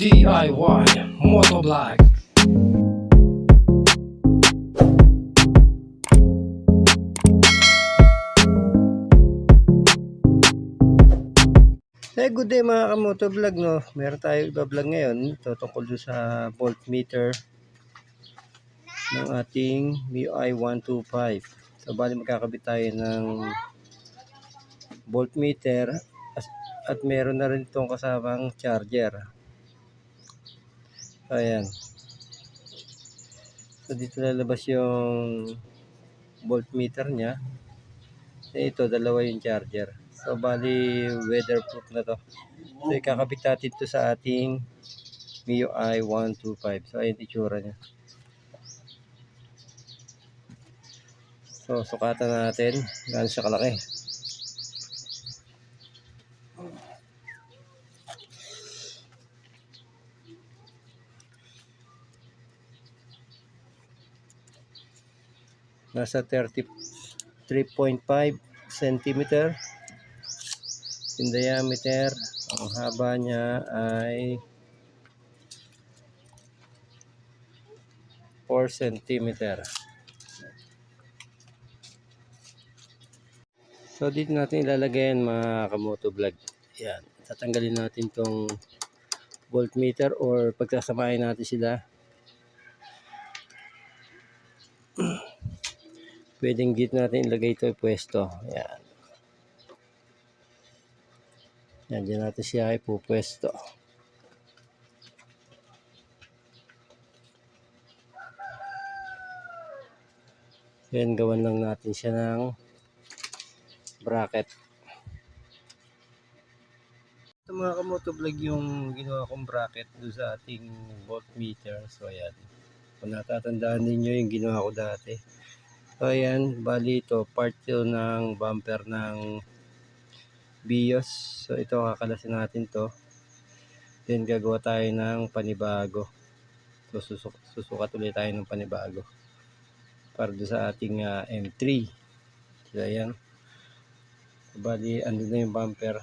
DIY Motovlog Hey, good day mga kamoto vlog no. Meron tayo iba-vlog ngayon. Ito tungkol sa voltmeter ng ating MIUI 125. So bali magkakabit tayo ng voltmeter at meron na rin itong kasamang charger. Ayan. So dito lalabas yung voltmeter niya. Eh, Ito, dalawa yung charger. So, bali, weatherproof na to. So, ikakabit natin to sa ating MIUI 125. So, ayun itsura niya. So, sukatan natin. Gaano siya kalaki. Nasa 33.5 centimeter. In diameter ang haba niya ay 4 centimeter. So dito natin ilalagay yan mga kamoto vlog. Yan. Tatanggalin natin tong voltmeter or pagkasamahin natin sila pwedeng dito natin ilagay ito pwesto. Yan. Yan dyan natin siya ipupwesto. Yan gawan lang natin siya ng bracket. Ito mga kamoto vlog yung ginawa kong bracket doon sa ating voltmeter so ayan. Kung natatandaan ninyo yung ginawa ko dati So ayan, bali ito, part 2 ng bumper ng BIOS. So ito, kakalasin natin to. Then gagawa tayo ng panibago. So susuk susukat ulit tayo ng panibago. Para doon sa ating ah, M3. So ayan. Bali, andun na yung bumper.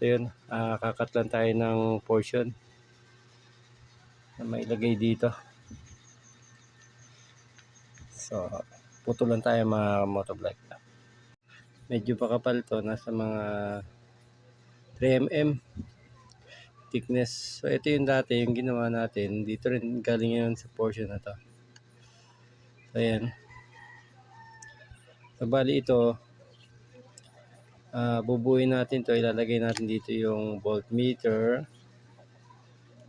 So yun, ah, kakat lang tayo ng portion na mailagay dito. So, putulan tayo mga motovlog. Medyo pakapal to, nasa mga 3mm thickness. So, ito yung dati, yung ginawa natin. Dito rin galing yun sa portion na to. So, ayan. So, bali ito, ah bubuin natin to Ilalagay natin dito yung voltmeter.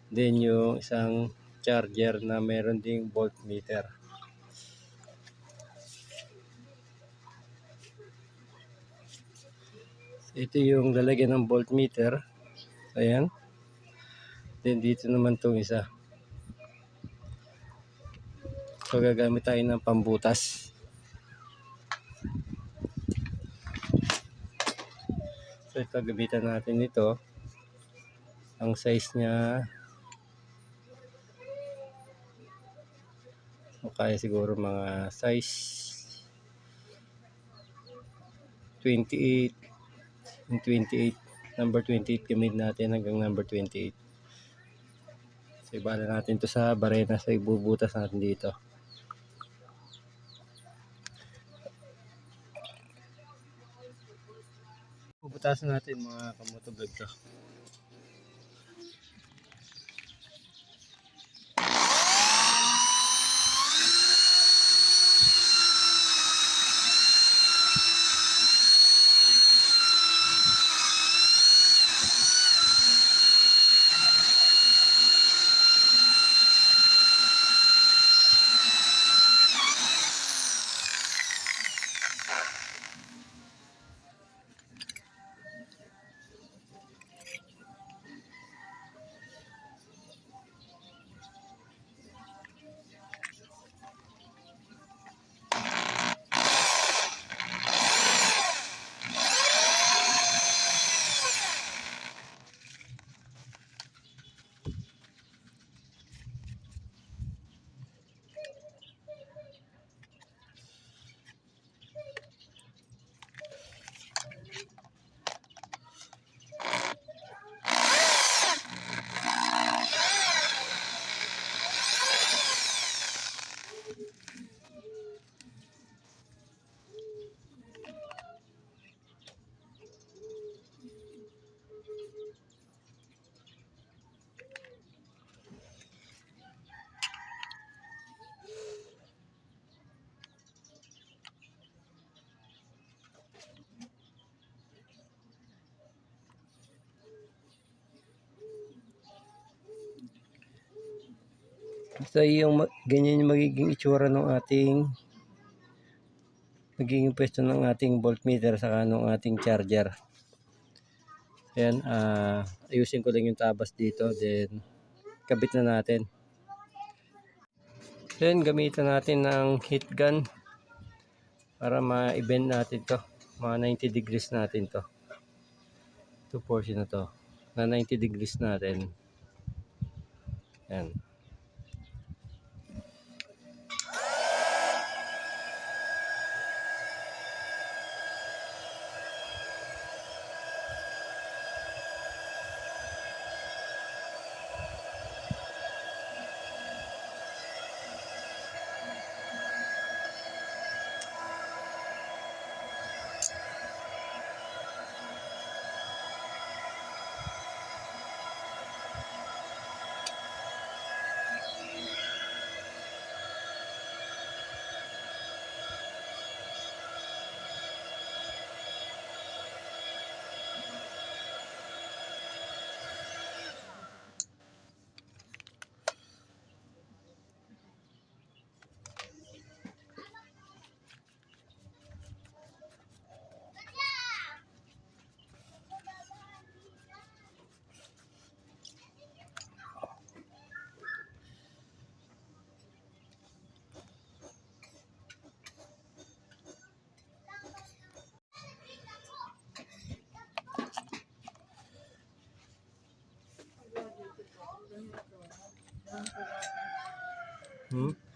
Then, yung isang charger na meron ding voltmeter. Ito yung lalagyan ng voltmeter. Ayan. Then dito naman tong isa. So gagamit tayo ng pambutas. So ito gamitan natin ito. Ang size nya kaya siguro mga size 28 yung 28 number 28 gamit natin hanggang number 28 so ibala natin to sa barena so ibubutas natin dito. Bubutasan natin mga kamotoblog to So yung ganyan yung magiging itsura ng ating magiging pwesto ng ating voltmeter saka ng ating charger. Ayan, ah ayusin ko lang yung tabas dito then kabit na natin. Then gamitan natin ng heat gun para ma-bend natin to. Mga 90 degrees natin to. Ito portion na to. Na 90 degrees natin. Yan. Mm-hmm.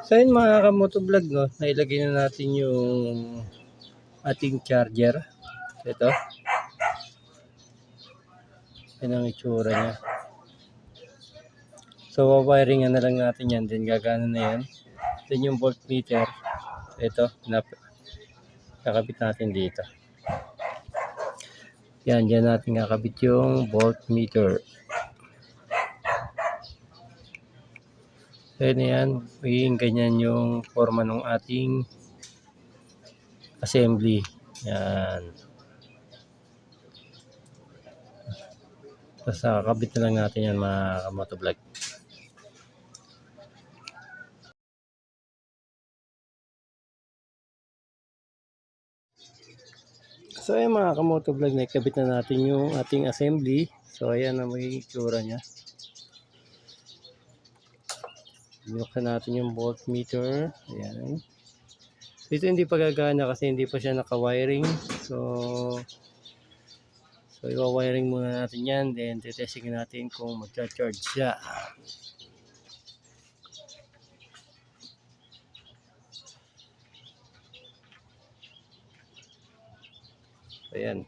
So yun mga kamotovlog no, nailagay na natin yung ating charger. Ito. Yan ang itsura niya. So wawiring na lang natin yan, then gagana na yan. Then yung voltmeter, ito, kakabit natin dito. Yan, dyan natin kakabit yung voltmeter. Kaya na yan, magiging ganyan yung forma ng ating assembly. Yan. Tapos kakabit na lang natin yan mga kamotovlog. So ayan mga kamotovlog, nakikabit na natin yung ating assembly. So ayan ang magiging itsura niya. Binuksan natin yung voltmeter. Ayan. Ito hindi pa gagana kasi hindi pa siya naka-wiring. So, so i-wiring muna natin yan. Then, titesting natin kung magcha-charge siya. Ayan.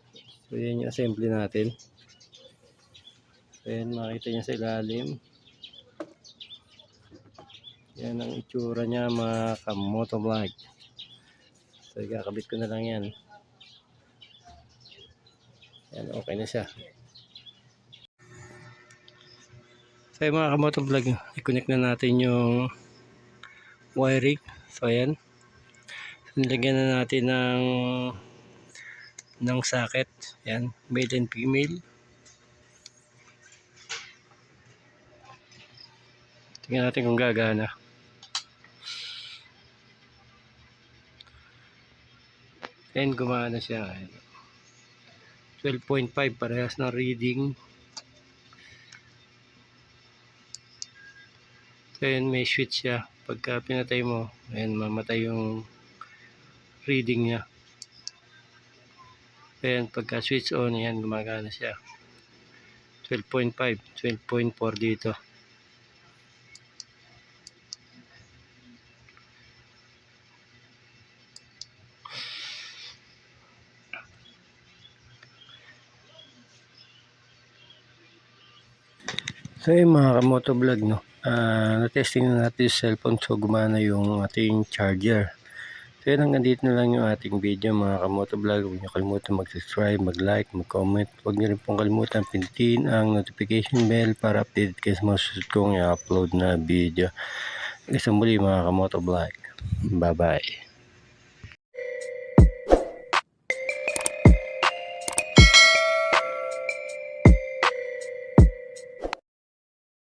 So, yan yung assembly natin. Ayan, makita niya sa ilalim. Yan ang itsura niya mga kamotovlog. So, ikakabit ko na lang yan. Yan, okay na siya. So, yung mga kamotovlog, i-connect na natin yung wiring. So, ayan. Nilagyan na natin ng ng socket. Yan, male and female. Tingnan natin kung gagana. And gumana siya. 12.5 parehas ng reading. So yun, may switch siya. Pagka pinatay mo, ayan, mamatay yung reading niya. Ayan, pagka switch on, ayan, gumagana siya. 12.5, 12.4 dito. So yun mga kamotovlog no. Ah, na-testing na natin yung cellphone so gumana yung ating charger. So yun hanggang dito na lang yung ating video mga kamotovlog. Huwag niyo kalimutan mag-subscribe, mag-like, mag-comment. Huwag niyo rin pong kalimutan pindutin ang notification bell para updated kayo sa mga susunod kong i-upload na video. Sa muli mga kamotovlog. Bye bye.